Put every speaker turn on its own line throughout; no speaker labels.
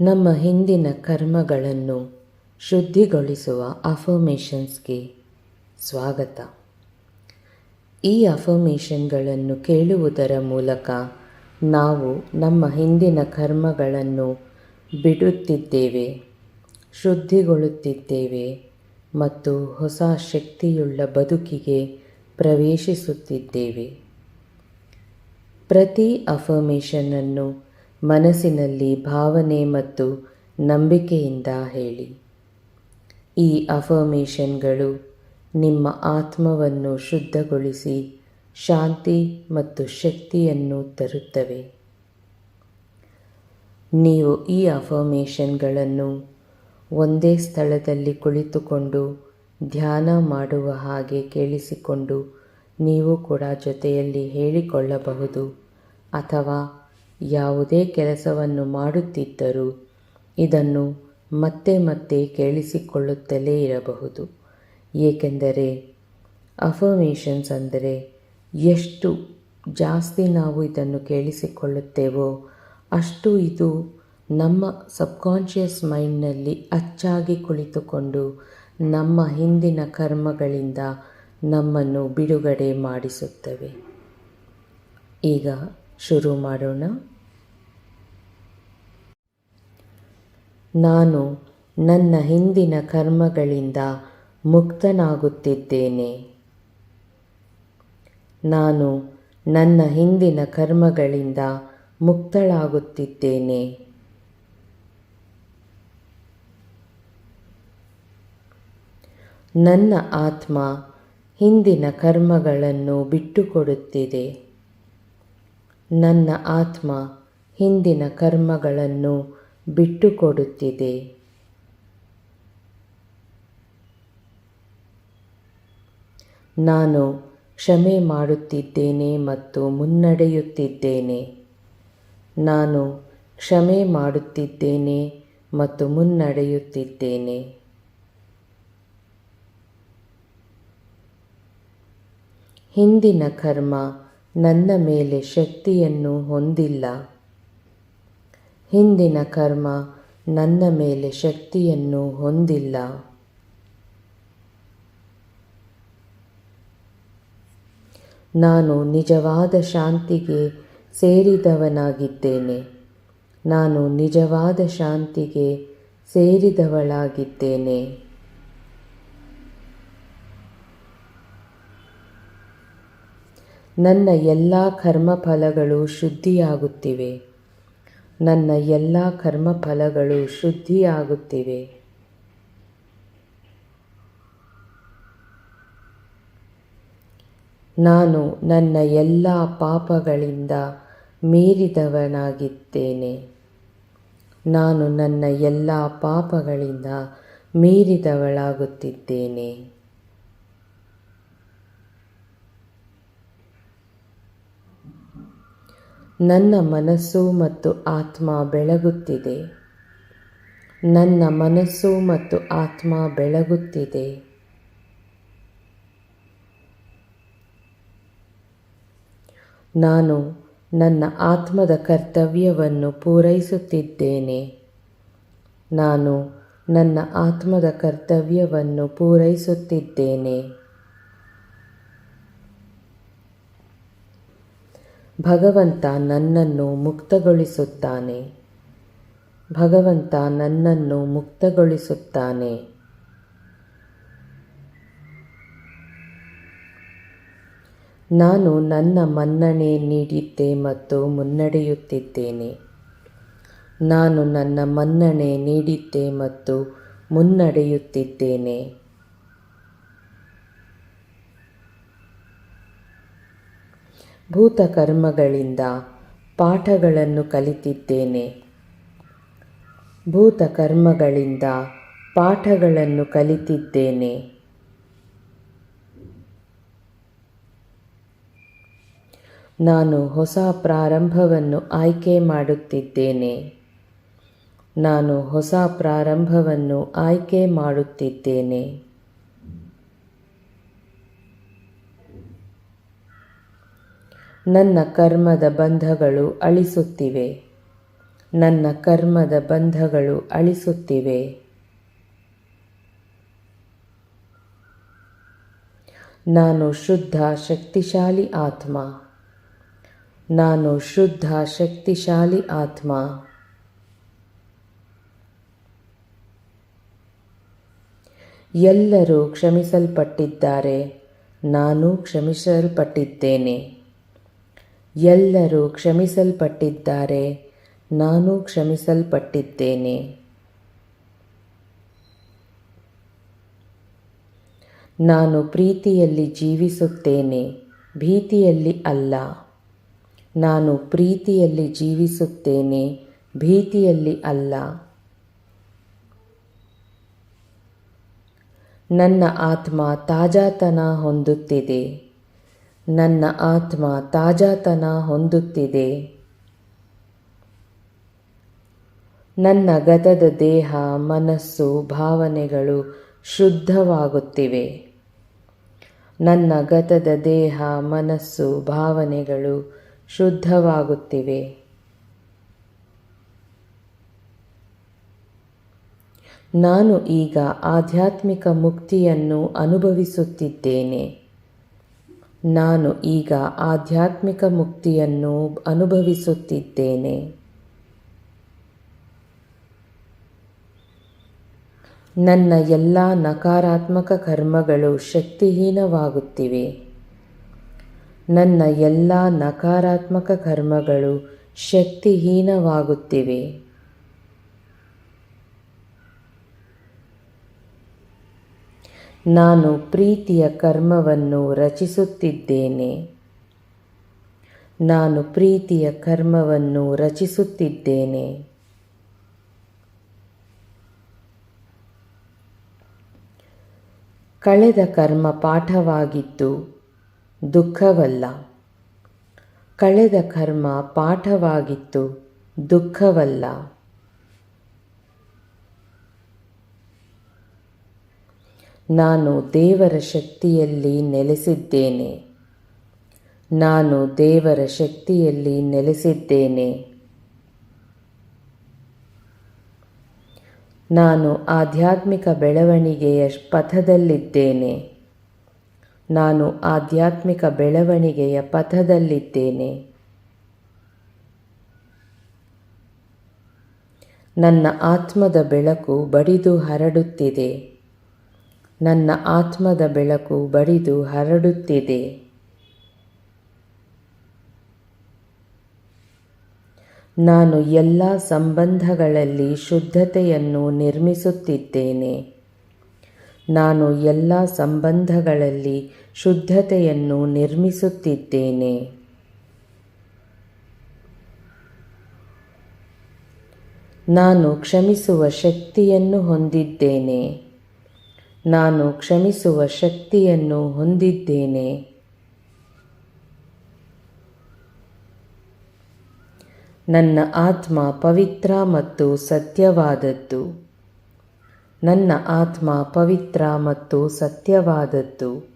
ನಮ್ಮ ಹಿಂದಿನ ಕರ್ಮಗಳನ್ನು ಶುದ್ಧಿಗೊಳಿಸುವ ಅಫರ್ಮೇಷನ್ಸ್ಗೆ ಸ್ವಾಗತ. ಈ ಅಫರ್ಮೇಷನ್ಗಳನ್ನು ಕೇಳುವುದರ ಮೂಲಕ ನಾವು ನಮ್ಮ ಹಿಂದಿನ ಕರ್ಮಗಳನ್ನು ಬಿಡುತ್ತಿದ್ದೇವೆ, ಶುದ್ಧಿಗೊಳ್ಳುತ್ತಿದ್ದೇವೆ ಮತ್ತು ಹೊಸ ಶಕ್ತಿಯುಳ್ಳ ಬದುಕಿಗೆ ಪ್ರವೇಶಿಸುತ್ತಿದ್ದೇವೆ. ಪ್ರತಿ ಅಫರ್ಮೇಷನನ್ನು ಮನಸ್ಸಿನಲ್ಲಿ ಭಾವನೆ ಮತ್ತು ನಂಬಿಕೆಯಿಂದ ಹೇಳಿ. ಈ ಅಫರ್ಮೇಷನ್ಗಳು ನಿಮ್ಮ ಆತ್ಮವನ್ನು ಶುದ್ಧಗೊಳಿಸಿ ಶಾಂತಿ ಮತ್ತು ಶಕ್ತಿಯನ್ನು ತರುತ್ತವೆ. ನೀವು ಈ ಅಫರ್ಮೇಷನ್ಗಳನ್ನು ಒಂದೇ ಸ್ಥಳದಲ್ಲಿ ಕುಳಿತುಕೊಂಡು ಧ್ಯಾನ ಮಾಡುವ ಹಾಗೆ ಕೇಳಿಸಿಕೊಂಡು ನೀವು ಕೂಡ ಜೊತೆಯಲ್ಲಿ ಹೇಳಿಕೊಳ್ಳಬಹುದು ಅಥವಾ ಯಾವುದೇ ಕೆಲಸವನ್ನು ಮಾಡುತ್ತಿದ್ದರೂ ಇದನ್ನು ಮತ್ತೆ ಮತ್ತೆ ಕೇಳಿಸಿಕೊಳ್ಳುತ್ತಲೇ ಇರಬಹುದು. ಏಕೆಂದರೆ ಅಫರ್ಮೇಷನ್ಸ್ ಅಂದರೆ ಎಷ್ಟು ಜಾಸ್ತಿ ನಾವು ಇದನ್ನು ಕೇಳಿಸಿಕೊಳ್ಳುತ್ತೇವೋ ಅಷ್ಟು ಇದು ನಮ್ಮ ಸಬ್ಕಾನ್ಷಿಯಸ್ ಮೈಂಡ್ನಲ್ಲಿ ಅಚ್ಚಾಗಿ ಕುಳಿತುಕೊಂಡು ನಮ್ಮ ಹಿಂದಿನ ಕರ್ಮಗಳಿಂದ ನಮ್ಮನ್ನು ಬಿಡುಗಡೆ ಮಾಡಿಸುತ್ತವೆ. ಈಗ ಶುರು ಮಾಡೋಣ ನಾನು ನನ್ನ ಹಿಂದಿನ ಕರ್ಮಗಳಿಂದ ಮುಕ್ತನಾಗುತ್ತಿದ್ದೇನೆ. ನಾನು ನನ್ನ ಹಿಂದಿನ ಕರ್ಮಗಳಿಂದ ಮುಕ್ತಳಾಗುತ್ತಿದ್ದೇನೆ. ನನ್ನ ಆತ್ಮ ಹಿಂದಿನ ಕರ್ಮಗಳನ್ನು ಬಿಟ್ಟುಕೊಡುತ್ತಿದೆ. ನನ್ನ ಆತ್ಮ ಹಿಂದಿನ ಕರ್ಮಗಳನ್ನು ಬಿಟ್ಟುಕೊಡುತ್ತಿದೆ. ನಾನು ಕ್ಷಮೆ ಮಾಡುತ್ತಿದ್ದೇನೆ ಮತ್ತು ಮುನ್ನಡೆಯುತ್ತಿದ್ದೇನೆ. ನಾನು ಕ್ಷಮೆ ಮಾಡುತ್ತಿದ್ದೇನೆ ಮತ್ತು ಮುನ್ನಡೆಯುತ್ತಿದ್ದೇನೆ. ಹಿಂದಿನ ಕರ್ಮ ನನ್ನ ಮೇಲೆ ಶಕ್ತಿಯನ್ನು ಹೊಂದಿಲ್ಲ. ಹಿಂದಿನ ಕರ್ಮ ನನ್ನ ಮೇಲೆ ಶಕ್ತಿಯನ್ನು ಹೊಂದಿಲ್ಲ. ನಾನು ನಿಜವಾದ ಶಾಂತಿಗೆ ಸೇರಿದವನಾಗಿದ್ದೇನೆ. ನಾನು ನಿಜವಾದ ಶಾಂತಿಗೆ ಸೇರಿದವಳಾಗಿದ್ದೇನೆ. ನನ್ನ ಎಲ್ಲ ಕರ್ಮಫಲಗಳು ಶುದ್ಧಿಯಾಗುತ್ತಿವೆ. ನನ್ನ ಎಲ್ಲ ಕರ್ಮಫಲಗಳು ಶುದ್ಧಿಯಾಗುತ್ತಿವೆ. ನಾನು ನನ್ನ ಎಲ್ಲ ಪಾಪಗಳಿಂದ ಮೀರಿದವನಾಗಿದ್ದೇನೆ. ನಾನು ನನ್ನ ಎಲ್ಲ ಪಾಪಗಳಿಂದ ಮೀರಿದವಳಾಗುತ್ತಿದ್ದೇನೆ. ನನ್ನ ಮನಸ್ಸು ಮತ್ತು ಆತ್ಮ ಬೆಳಗುತ್ತಿದೆ. ನನ್ನ ಮನಸ್ಸು ಮತ್ತು ಆತ್ಮ ಬೆಳಗುತ್ತಿದೆ. ನಾನು ನನ್ನ ಆತ್ಮದ ಕರ್ತವ್ಯವನ್ನು ಪೂರೈಸುತ್ತಿದ್ದೇನೆ. ನಾನು ನನ್ನ ಆತ್ಮದ ಕರ್ತವ್ಯವನ್ನು ಪೂರೈಸುತ್ತಿದ್ದೇನೆ. ಭಗವಂತ ನನ್ನನ್ನು ಮುಕ್ತಗೊಳಿಸುತ್ತಾನೆ. ಭಗವಂತ ನನ್ನನ್ನು ಮುಕ್ತಗೊಳಿಸುತ್ತಾನೆ. ನಾನು ನನ್ನ ಮನ್ನಣೆ ನೀಡಿದ್ದೆ ಮತ್ತು ಮುನ್ನಡೆಯುತ್ತಿದ್ದೇನೆ. ನಾನು ನನ್ನ ಮನ್ನಣೆ ನೀಡಿದ್ದೆ ಮತ್ತು ಮುನ್ನಡೆಯುತ್ತಿದ್ದೇನೆ. ಭೂತಕರ್ಮಗಳಿಂದ ಪಾಠಗಳನ್ನು ಕಲಿತಿದ್ದೇನೆ. ಭೂತಕರ್ಮಗಳಿಂದ ಪಾಠಗಳನ್ನು ಕಲಿತಿದ್ದೇನೆ. ನಾನು ಹೊಸ ಪ್ರಾರಂಭವನ್ನು ಆಯ್ಕೆ ಮಾಡುತ್ತಿದ್ದೇನೆ. ನಾನು ಹೊಸ ಪ್ರಾರಂಭವನ್ನು ಆಯ್ಕೆ ಮಾಡುತ್ತಿದ್ದೇನೆ. ನನ್ನ ಕರ್ಮದ ಬಂಧಗಳು ಅಳಿಸುತ್ತಿವೆ. ನನ್ನ ಕರ್ಮದ ಬಂಧಗಳು ಅಳಿಸುತ್ತಿವೆ. ನಾನು ಶುದ್ಧ ಶಕ್ತಿಶಾಲಿ ಆತ್ಮ. ನಾನು ಶುದ್ಧ ಶಕ್ತಿಶಾಲಿ ಆತ್ಮ. ಎಲ್ಲರೂ ಕ್ಷಮಿಸಲ್ಪಟ್ಟಿದ್ದಾರೆ. ನಾನು ಕ್ಷಮಿಸಲ್ಪಟ್ಟಿದ್ದೇನೆ. ಎಲ್ಲರೂ ಕ್ಷಮಿಸಲ್ಪಟ್ಟಿದ್ದಾರೆ, ನಾನು ಕ್ಷಮಿಸಲ್ಪಟ್ಟಿದ್ದೇನೆ. ನಾನು ಪ್ರೀತಿಯಲ್ಲಿ ಜೀವಿಸುತ್ತೇನೆ, ಭೀತಿಯಲ್ಲಿ ಅಲ್ಲ. ನಾನು ಪ್ರೀತಿಯಲ್ಲಿ ಜೀವಿಸುತ್ತೇನೆ, ಭೀತಿಯಲ್ಲಿ ಅಲ್ಲ. ನನ್ನ ಆತ್ಮ ತಾಜಾತನ ಹೊಂದುತ್ತಿದೆ. ನನ್ನ ಆತ್ಮ ತಾಜಾತನ ಹೊಂದುತ್ತಿದೆ. ನನ್ನ ಗತದ ದೇಹ, ಮನಸ್ಸು, ಭಾವನೆಗಳು ಶುದ್ಧವಾಗುತ್ತಿವೆ. ನನ್ನ ಗತದ ದೇಹ, ಮನಸ್ಸು, ಭಾವನೆಗಳು ಶುದ್ಧವಾಗುತ್ತಿವೆ. ನಾನು ಈಗ ಆಧ್ಯಾತ್ಮಿಕ ಮುಕ್ತಿಯನ್ನು ಅನುಭವಿಸುತ್ತಿದ್ದೇನೆ. ನಾನು ಈಗ ಆಧ್ಯಾತ್ಮಿಕ ಮುಕ್ತಿಯನ್ನು ಅನುಭವಿಸುತ್ತಿದ್ದೇನೆ. ನನ್ನ ಎಲ್ಲ ನಕಾರಾತ್ಮಕ ಕರ್ಮಗಳು ಶಕ್ತಿಹೀನವಾಗುತ್ತಿವೆ. ನನ್ನ ಎಲ್ಲ ನಕಾರಾತ್ಮಕ ಕರ್ಮಗಳು ಶಕ್ತಿಹೀನವಾಗುತ್ತಿವೆ. ನಾನು ಪ್ರೀತಿಯ ಕರ್ಮವನ್ನು ರಚಿಸುತ್ತಿದ್ದೇನೆ. ನಾನು ಪ್ರೀತಿಯ ಕರ್ಮವನ್ನು ರಚಿಸುತ್ತಿದ್ದೇನೆ. ಕಳೆದ ಕರ್ಮ ಪಾಠವಾಗಿದ್ದು ದುಃಖವಲ್ಲ. ಕಳೆದ ಕರ್ಮ ಪಾಠವಾಗಿತ್ತು ದುಃಖವಲ್ಲ. ನಾನು ದೇವರ ಶಕ್ತಿಯಲ್ಲಿ ನೆಲೆಸಿದ್ದೇನೆ. ನಾನು ದೇವರ ಶಕ್ತಿಯಲ್ಲಿ ನೆಲೆಸಿದ್ದೇನೆ. ನಾನು ಆಧ್ಯಾತ್ಮಿಕ ಬೆಳವಣಿಗೆಯ ಪಥದಲ್ಲಿದ್ದೇನೆ. ನಾನು ಆಧ್ಯಾತ್ಮಿಕ ಬೆಳವಣಿಗೆಯ ಪಥದಲ್ಲಿದ್ದೇನೆ. ನನ್ನ ಆತ್ಮದ ಬೆಳಕು ಬಡಿದು ಹರಡುತ್ತಿದೆ. ನನ್ನ ಆತ್ಮದ ಬೆಳಕು ಬಡಿದು ಹರಡುತ್ತಿದೆ. ನಾನು ಎಲ್ಲ ಸಂಬಂಧಗಳಲ್ಲಿ ಶುದ್ಧತೆಯನ್ನು ನಿರ್ಮಿಸುತ್ತಿದ್ದೇನೆ. ನಾನು ಎಲ್ಲ ಸಂಬಂಧಗಳಲ್ಲಿ ಶುದ್ಧತೆಯನ್ನು ನಿರ್ಮಿಸುತ್ತಿದ್ದೇನೆ. ನಾನು ಕ್ಷಮಿಸುವ ಶಕ್ತಿಯನ್ನು ಹೊಂದಿದ್ದೇನೆ. ನಾನು ಕ್ಷಮಿಸುವ ಶಕ್ತಿಯನ್ನು ಹೊಂದಿದ್ದೇನೆ. ನನ್ನ ಆತ್ಮ ಪವಿತ್ರ ಮತ್ತು ಸತ್ಯವಾದದ್ದು. ನನ್ನ ಆತ್ಮ ಪವಿತ್ರ ಮತ್ತು ಸತ್ಯವಾದದ್ದು.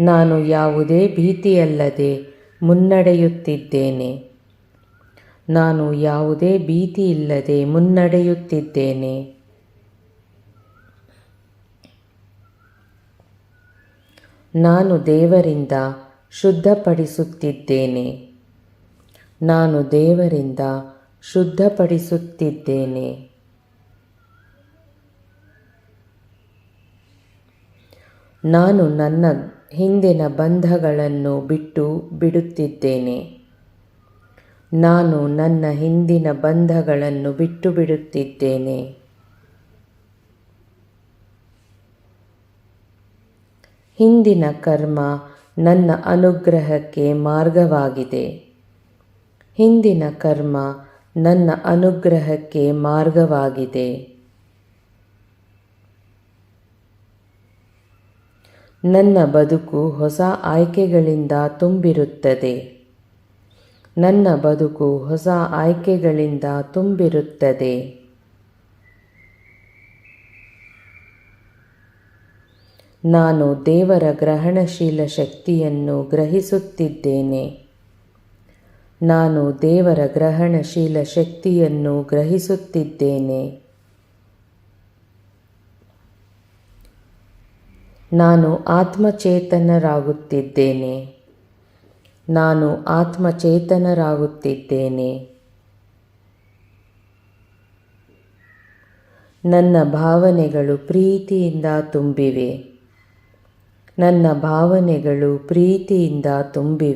ನಾನು ಯಾವುದೇ ಭೀತಿಯಲ್ಲದೆ ಮುನ್ನಡೆಯುತ್ತಿದ್ದೇನೆ. ನಾನು ಯಾವುದೇ ಭೀತಿ ಇಲ್ಲದೆ ಮುನ್ನಡೆಯುತ್ತಿದ್ದೇನೆ. ನಾನು ದೇವರಿಂದ ಶುದ್ಧಪಡಿಸುತ್ತಿದ್ದೇನೆ. ನಾನು ದೇವರಿಂದ ಶುದ್ಧಪಡಿಸುತ್ತಿದ್ದೇನೆ. ನಾನು ನನ್ನ ಹಿಂದಿನ ಬಂಧಗಳನ್ನು ಬಿಟ್ಟು ಬಿಡುತ್ತಿದ್ದೇನೆ. ನಾನು ನನ್ನ ಹಿಂದಿನ ಬಂಧಗಳನ್ನು ಬಿಟ್ಟು ಬಿಡುತ್ತಿದ್ದೇನೆ ಹಿಂದಿನ ಕರ್ಮ ನನ್ನ ಅನುಗ್ರಹಕ್ಕೆ ಮಾರ್ಗವಾಗಿದೆ. ಹಿಂದಿನ ಕರ್ಮ ನನ್ನ ಅನುಗ್ರಹಕ್ಕೆ ಮಾರ್ಗವಾಗಿದೆ. ನನ್ನ ಬದುಕು ಹೊಸ ಆಯ್ಕೆಗಳಿಂದ ತುಂಬಿರುತ್ತದೆ. ನನ್ನ ಬದುಕು ಹೊಸ ಆಯ್ಕೆಗಳಿಂದ ತುಂಬಿರುತ್ತದೆ. ನಾನು ದೇವರ ಗ್ರಹಣಶೀಲ ಶಕ್ತಿಯನ್ನು ಗ್ರಹಿಸುತ್ತಿದ್ದೇನೆ. ನಾನು ದೇವರ ಗ್ರಹಣಶೀಲ ಶಕ್ತಿಯನ್ನು ಗ್ರಹಿಸುತ್ತಿದ್ದೇನೆ. ನಾನು ಆತ್ಮಚೇತನರಾಗುತ್ತಿದ್ದೇನೆ. ನಾನು ಆತ್ಮಚೇತನರಾಗುತ್ತಿದ್ದೇನೆ. ನನ್ನ ಭಾವನೆಗಳು ಪ್ರೀತಿಯಿಂದ ತುಂಬಿವೆ. ನನ್ನ ಭಾವನೆಗಳು ಪ್ರೀತಿಯಿಂದ ತುಂಬಿವೆ.